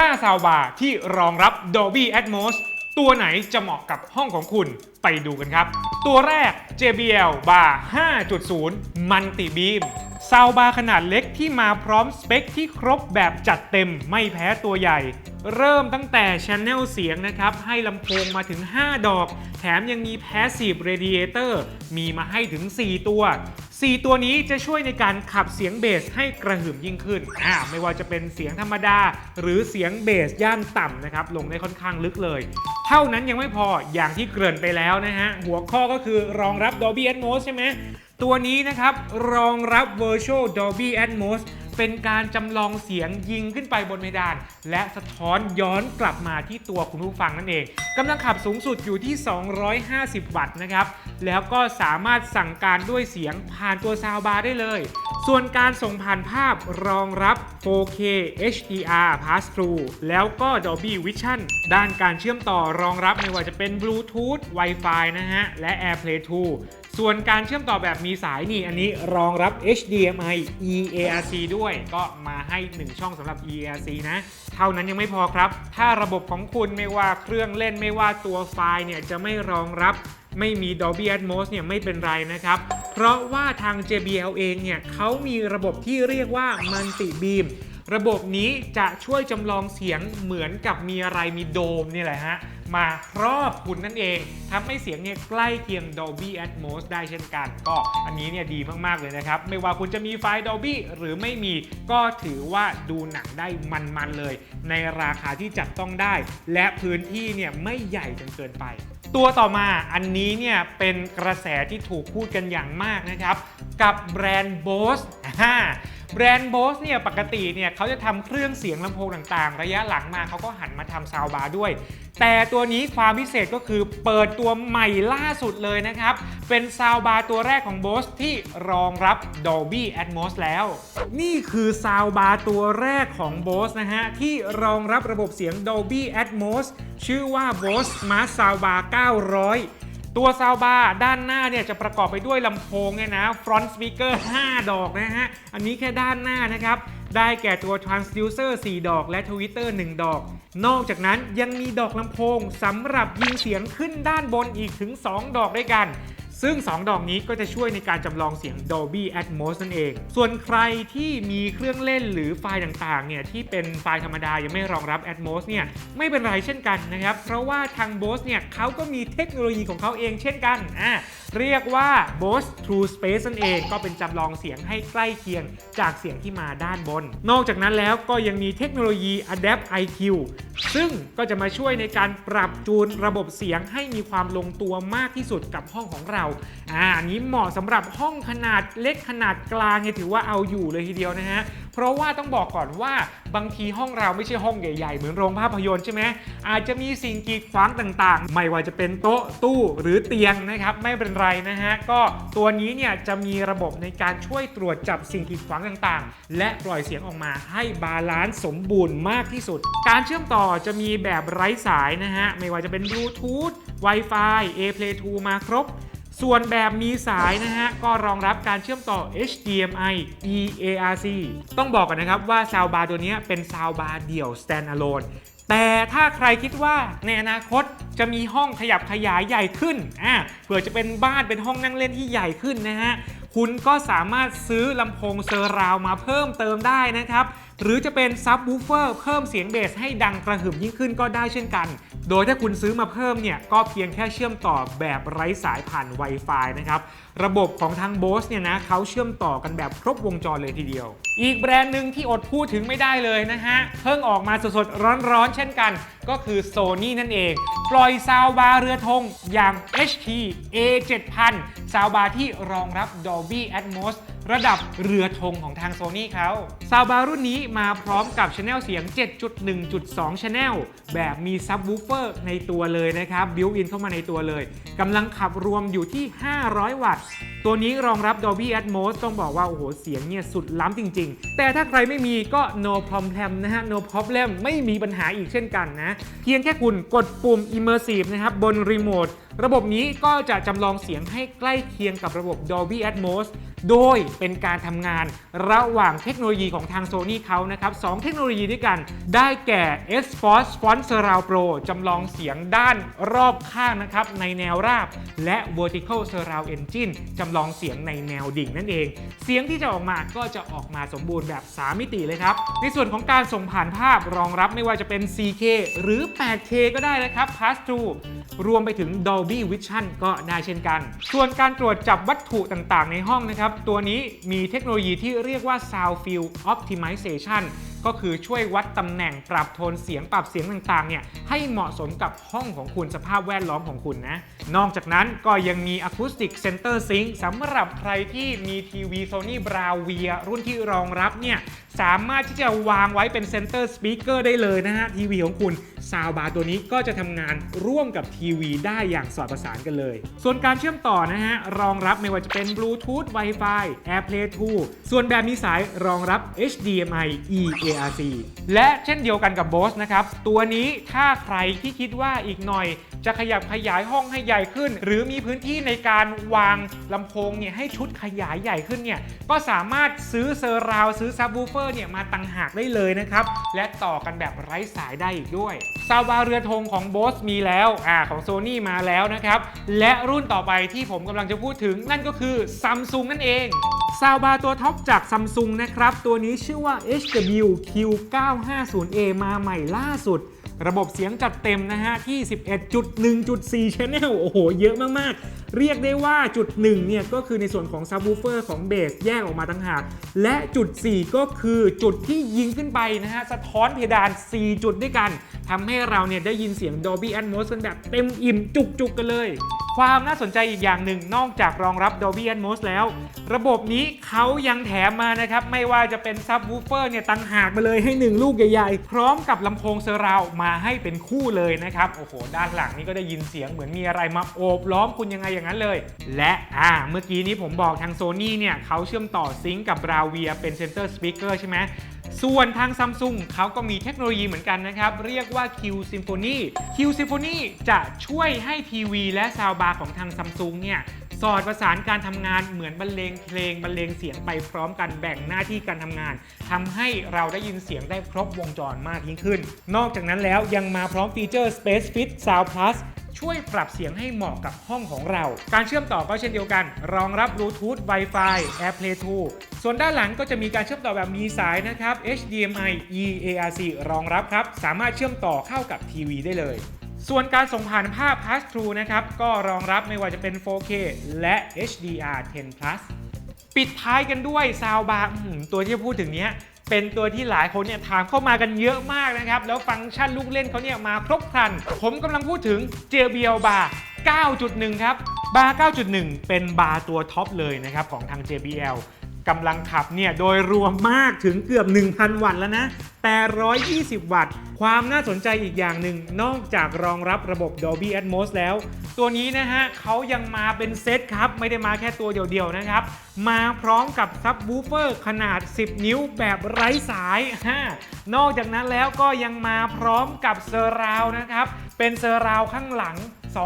5 ซาวบาร์ที่รองรับ Dolby Atmos ตัวไหนจะเหมาะกับห้องของคุณไปดูกันครับ ตัวแรก JBL Bar 5.0 Multi Beam ซาวบาร์ขนาดเล็กที่มาพร้อมสเปคที่ครบแบบจัดเต็มไม่แพ้ตัวใหญ่ เริ่มตั้งแต่ช n นลเสียงนะครับ ให้ลำโพงมาถึง 5 ดอก แถมยังมี Passive Radiator มีมาให้ถึง 4 ตัว 4 ตัวนี้จะช่วยในการขับเสียงเบสให้กระหึ่มยิ่งขึ้นอ่าไม่ว่าจะเป็นเสียงธรรมดา หรือเสียงเบสย่านต่ำนะครับลงได้ค่อนข้างลึกเลย เท่านั้นยังไม่พออย่างที่เกริ่นไปแล้วนะฮะ หัวข้อก็คือรองรับ Dolby Atmos ใช่ไหมตัวนี้นะครับรองรับ Virtual Dolby Atmos เป็นการจำลองเสียงยิงขึ้นไปบนเพดาน และสะท้อนย้อนกลับมาที่ตัวคุณผู้ฟังนั่นเองกำลังขับสูงสุดอยู่ที่ 250 วัตต์นะครับ แล้วก็สามารถสั่งการด้วยเสียงผ่านตัวซาวบาร์ได้เลย ส่วนการส่งผ่านภาพรองรับ 4K HDR Pass Through แล้วก็ Dolby Vision ด้านการเชื่อมต่อรองรับไม่ว่าจะเป็น Bluetooth Wi-Fi นะฮะ และ AirPlay 2 ส่วนการเชื่อมต่อแบบมีสายนี่อันนี้รองรับ HDMI EARC ด้วยก็มาให้ 1 ช่องสำหรับ EARC นะ เท่านั้นยังไม่พอครับ ถ้าระบบของคุณไม่ว่าเครื่องเล่นไม่ว่าตัวไฟล์เนี่ยจะไม่รองรับไม่มี Dolby Atmos เนี่ยไม่เป็นไรนะครับ เพราะว่าทาง JBL เองเนี่ยเขามีระบบที่เรียกว่า Multi Beam ระบบนี้จะช่วยจำลองเสียงเหมือนกับมีอะไรมีโดมนี่แหละฮะ มาครอบคุณนั่นเองทำให้เสียงเนี่ยใกล้เคียง Dolby Atmos ได้เช่นกัน ก็อันนี้เนี่ยดีมาก ๆ เลยนะครับ ไม่ว่าคุณจะมีไฟล์ Dolby หรือไม่มีก็ถือว่าดูหนังได้มัน ๆ เลย ในราคาที่จับต้องได้ และพื้นที่เนี่ยไม่ใหญ่จนเกินไปตัวต่อมาอันนี้เนี่ยเป็นกระแสที่ถูกพูดกันอย่างมากนะครับ กับแบรนด์ Bose แบรนด์ Bose เนี่ยปกติเนี่ยเขาจะทำเครื่องเสียงลำโพงต่างๆ ระยะหลังมาเขาก็หันมาทำซาวบาร์ด้วย แต่ตัวนี้ความพิเศษก็คือเปิดตัวใหม่ล่าสุดเลยนะครับ เป็นซาวบาร์ตัวแรกของ Bose ที่รองรับ Dolby Atmos แล้ว นี่คือซาวบาร์ตัวแรกของ Bose นะฮะ ที่รองรับระบบเสียง Dolby Atmos ชื่อว่า Bose Smart Soundbar 900 ตัวซาวบาร์ด้านหน้าเนี่ยจะประกอบไปด้วยลำโพงเนี่ยนะฟรอนต์สปีกเกอร์5ดอกนะฮะ อันนี้แค่ด้านหน้านะครับ ได้แก่ตัว transducer 4 ดอกและ tweeter 1 ดอก นอกจากนั้นยังมีดอกลำโพงสำหรับยิงเสียงขึ้นด้านบนอีกถึง 2 ดอกด้วยกัน ซึ่ง 2 ดอกนี้ก็จะช่วยในการจำลองเสียง Dolby Atmos นั่นเอง ส่วนใครที่มีเครื่องเล่นหรือไฟล์ต่างๆ เนี่ยที่เป็นไฟล์ธรรมดายังไม่รองรับ Atmos เนี่ยไม่เป็นไรเช่นกันนะครับ เพราะว่าทาง Bose เนี่ยเขาก็มีเทคโนโลยีของเขาเองเช่นกันอะเรียกว่า Bose True Space นั่นเองก็เป็นจำลองเสียงให้ใกล้เคียงจากเสียงที่มาด้านบน นอกจากนั้นแล้วก็ยังมีเทคโนโลยี Adapt IQ ซึ่งก็จะมาช่วยในการปรับจูนระบบเสียงให้มีความลงตัวมากที่สุดกับห้องของเราอ่าอันนี้เหมาะสำหรับห้องขนาดเล็กขนาดกลางเนี่ยถือว่าเอาอยู่เลยทีเดียวนะฮะเพราะว่าต้องบอกก่อนว่าบางทีห้องเราไม่ใช่ห้องใหญ่ๆ เหมือนโรงภาพยนตร์ใช่ไหมอาจจะมีสิ่งกีดขวางต่างๆ ไม่ว่าจะเป็นโต๊ะตู้หรือเตียงนะครับไม่เป็นไรนะฮะก็ตัวนี้เนี่ยจะมีระบบในการช่วยตรวจจับสิ่งกีดขวางต่างๆ และปล่อยเสียงออกมาให้บาลานซ์สมบูรณ์มากที่สุด การเชื่อมต่อจะมีแบบไร้สายนะฮะไม่ว่าจะเป็น Bluetooth Wi-Fi AirPlay 2 มาครบ ส่วนแบบมีสายนะฮะ ก็รองรับการเชื่อมต่อ HDMI EARC ต้องบอกกันนะครับว่าซาวบาร์ตัวนี้เป็นซาวบาร์เดี่ยว standalone แต่ถ้าใครคิดว่าในอนาคตจะมีห้องขยับขยายใหญ่ขึ้นอ่าเผื่อจะเป็นบ้านเป็นห้องนั่งเล่นที่ใหญ่ขึ้นนะฮะ คุณก็สามารถซื้อลำโพงเซอร์ราวมาเพิ่มเติมได้นะครับ หรือจะเป็นซับวูฟเฟอร์เพิ่มเสียงเบสให้ดังกระหึ่มยิ่งขึ้นก็ได้เช่นกัน โดยถ้าคุณซื้อมาเพิ่มเนี่ย ก็เพียงแค่เชื่อมต่อแบบไร้สายผ่าน Wi-Fi นะครับ ระบบของทาง Bose เนี่ยนะเขาเชื่อมต่อกันแบบครบวงจรเลยทีเดียว อีกแบรนด์หนึ่งที่อดพูดถึงไม่ได้เลยนะฮะ เพิ่งออกมาสดๆ ร้อนๆ เช่นกัน ก็คือ Sony นั่นเอง ปล่อยซาวบาร์เรือธงอย่าง HT A7000 ซาวบาร์ที่รองรับ Dolby Atmos ระดับเรือธงของทาง Sony เขาซาวบาร์รุ่นนี้มาพร้อมกับช anel เสียง 7.1.2 channel แบบมีซับวูฟเฟอร์ในตัวเลยนะครับบิวอินเข้ามาในตัวเลยกำลังขับรวมอยู่ที่ 500 วัตต์ ตัวนี้รองรับ Dolby Atmos ต้องบอกว่า โอ้โห เสียงเนี่ยสุดล้ำจริง ๆ แต่ถ้าใครไม่มีก็ no problem นะฮะ no problem ไม่มีปัญหาอีกเช่นกันนะ เพียงแค่คุณกดปุ่ม immersive นะครับบนรีโมทระบบนี้ก็จะจำลองเสียงให้ใกล้เคียงกับระบบ Dolby Atmos โดยเป็นการทำงานระหว่างเทคโนโลยีของทาง Sony เขานะครับสองเทคโนโลยีด้วยกัน ได้แก่ S-Force Font Surround Pro จำลองเสียงด้านรอบข้างนะครับในแนวราบ และ Vertical Surround Engine จำลองเสียงในแนวดิ่งนั่นเอง เสียงที่จะออกมาก็จะออกมาสมบูรณ์แบบ 3 มิติเลยครับ ในส่วนของการส่งผ่านภาพรองรับไม่ว่าจะเป็น 4K หรือ 8K ก็ได้นะครับ Pass Through รวมไปถึง Dolby Vision ก็ได้เช่นกัน ส่วนการตรวจจับวัตถุต่างๆ ในห้องนะครับ ตัวนี้มีเทคโนโลยีที่เรียกว่า Sound Field Optimization ก็คือช่วยวัดตำแหน่งปรับโทนเสียงปรับเสียงต่างๆเนี่ยให้เหมาะสมกับห้องของคุณสภาพแวดล้อมของคุณนะ นอกจากนั้นก็ยังมี Acoustic Center Sync สำหรับใครที่มีทีวี Sony Bravia รุ่นที่รองรับเนี่ยสามารถที่จะวางไว้เป็นเซนเตอร์สปีกเกอร์ได้เลยนะฮะทีวีของคุณ ซาวบาร์ตัวนี้ก็จะทำงานร่วมกับทีวีได้อย่างสอดประสานกันเลย ส่วนการเชื่อมต่อนะฮะ รองรับไม่ว่าจะเป็น Bluetooth Wi-Fi AirPlay 2 ส่วนแบบมีสายรองรับ HDMI eARC และเช่นเดียวกันกับ Bose นะครับ ตัวนี้ถ้าใครที่คิดว่าอีกหน่อย จะขยับขยายห้องให้ใหญ่ขึ้น หรือมีพื้นที่ในการวางลำโพงเนี่ยให้ชุดขยายใหญ่ขึ้นเนี่ยก็สามารถซื้อเซอร์ราวซื้อซับวูเฟอร์เนี่ยมาตั้งหากได้เลยนะครับและต่อกันแบบไร้สายได้อีกด้วยซาวบาเรือธงของ Bose มีแล้วอ่าของ Sony มาแล้วนะครับ และรุ่นต่อไปที่ผมกำลังจะพูดถึงนั่นก็คือ Samsung นั่นเองซาวบาตัวท็อปจาก Samsung นะครับ ตัวนี้ชื่อว่า HWQ950A มาใหม่ล่าสุด ระบบเสียงจัดเต็มนะฮะที่ 11.1.4 Channel โอ้โห เยอะมาก ๆ เรียกได้ว่าจุด1เนี่ยก็คือในส่วนของซับ w ูเฟอร์ของเบสแยกออกมาต่างหาก และจุด 4 ก็คือจุดที่ยิงขึ้นไปนะฮะ สะท้อนเพดาน 4 จุดด้วยกันทำให้เราเนี่ยได้ยินเสียง Dolby Atmos กันแบบเต็มอิ่มจุกๆกันเลย ความน่าสนใจอีกอย่างหนึ่งนอกจากรองรับ Dolby Atmos แล้ว ระบบนี้เขายังแถมมานะครับ ไม่ว่าจะเป็นซับ w ูเฟอร์เนี่ยตั้งหากมาเลยให้ 1 ลูกใหญ่ๆ พร้อมกับลำโพงเซอร์ราวมาให้เป็นคู่เลยนะครับ โอ้โห ด้านหลังนี่ก็ได้ยินเสียงเหมือนมีอะไรมาโอบล้อมคุณยังไงอย่างนั้นเลย และอ่าเมื่อกี้นี้ผมบอกทาง Sony เนี่ยเขาเชื่อมต่อซิงก์กับ Bravia เป็น Center Speaker ใช่ไหมส่วนทาง Samsung เขาก็มีเทคโนโลยีเหมือนกันนะครับ เรียกว่า Q Symphony Q Symphony จะช่วยให้ทีวีและซาวบาร์ของทาง Samsung เนี่ยสอดประสานการทำงานเหมือนบรรเลงเพลงบรรเลงเสียงไปพร้อมกันแบ่งหน้าที่การทำงานทำให้เราได้ยินเสียงได้ครบวงจรมากยิ่งขึ้น นอกจากนั้นแล้วยังมาพร้อมฟีเจอร์ Space Fit Sound Plus ช่วยปรับเสียงให้เหมาะกับห้องของเรา การเชื่อมต่อก็เช่นเดียวกัน รองรับ Bluetooth Wi-Fi AirPlay 2 ส่วนด้านหลังก็จะมีการเชื่อมต่อแบบมีสายนะครับ HDMI eARC รองรับครับ สามารถเชื่อมต่อเข้ากับทีวีได้เลยส่วนการส่งผ่านภาพ Pass Through นะครับ ก็รองรับไม่ว่าจะเป็น 4K และ HDR 10 plus ปิดท้ายกันด้วยซาวบาร์ตัวที่พูดถึงเนี้ย เป็นตัวที่หลายคนเนี่ยถามเข้ามากันเยอะมากนะครับ แล้วฟังก์ชันลูกเล่นเขาเนี่ยมาครบครัน ผมกำลังพูดถึง JBL Bar 9.1 ครับบาร์9.1 เป็นบาร์ตัวท็อปเลยนะครับของทาง JBL กำลังขับเนี่ยโดยรวมมากถึงเกือบ 1,000 วัตต์แล้วนะ แต่ 120 วัตต์ ความน่าสนใจอีกอย่างหนึ่ง นอกจากรองรับระบบ Dolby Atmos แล้ว ตัวนี้นะฮะเขายังมาเป็นเซตครับ ไม่ได้มาแค่ตัวเดียวๆนะครับ มาพร้อมกับซับวูเฟอร์ขนาด 10 นิ้วแบบไร้สายฮะนอกจากนั้นแล้วก็ยังมาพร้อมกับเซอร์ราวนะครับ เป็นเซอร์ราวข้างหลัง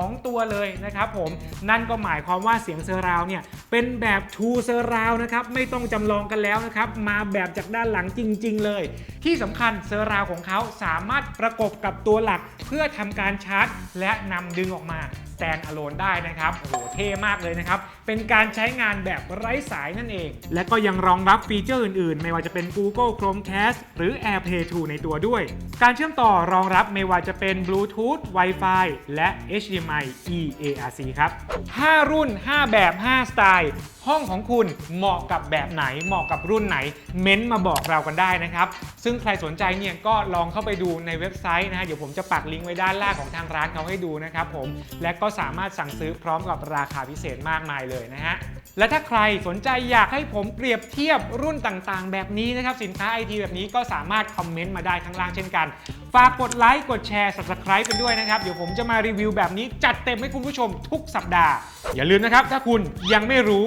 2 ตัวเลยนะครับผมนั่นก็หมายความว่าเสียงเซอร์ราวเนี่ยเป็นแบบ True เซอร์ราวนะครับไม่ต้องจำลองกันแล้วนะครับมาแบบจากด้านหลังจริง ๆ เลย ที่สำคัญเซอร์ราวของเขาสามารถประกบกับตัวหลัก เพื่อทำการชาร์จ และนำดึงออกมา stand alone ได้นะครับโอ้โหเท่มากเลยนะครับ เป็นการใช้งานแบบไร้สายนั่นเอง และก็ยังรองรับฟีเจอร์อื่นๆ ไม่ว่าจะเป็น Google Chromecast หรือ AirPlay 2 ในตัวด้วย การเชื่อมต่อรองรับไม่ว่าจะเป็น Bluetooth Wi-Fi และ HDMI eARC ครับ 5 รุ่น 5 แบบ 5 สไตล์ ห้องของคุณเหมาะกับแบบไหน เหมาะกับรุ่นไหน เม้นต์มาบอกเรากันได้นะครับ ซึ่งใครสนใจเนี่ยก็ลองเข้าไปดูในเว็บไซต์นะฮะ เดี๋ยวผมจะปักลิงก์ไว้ด้านล่างของทางร้านเขาให้ดูนะครับผม และก็สามารถสั่งซื้อพร้อมกับราคาพิเศษมากมายเลยนะฮะ และถ้าใครสนใจอยากให้ผมเปรียบเทียบรุ่นต่างๆ แบบนี้นะครับ สินค้าไอทีแบบนี้ก็สามารถคอมเมนต์มาได้ข้างล่างเช่นกัน ฝากกดไลค์กดแชร์ subscribe กันด้วยนะครับ เดี๋ยวผมจะมารีวิวแบบนี้จัดเต็มให้คุณผู้ชมทุกสัปดาห์ อย่าลืมนะครับถ้าคุณยังไม่รู้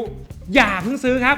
อย่าเพิ่งซื้อครับ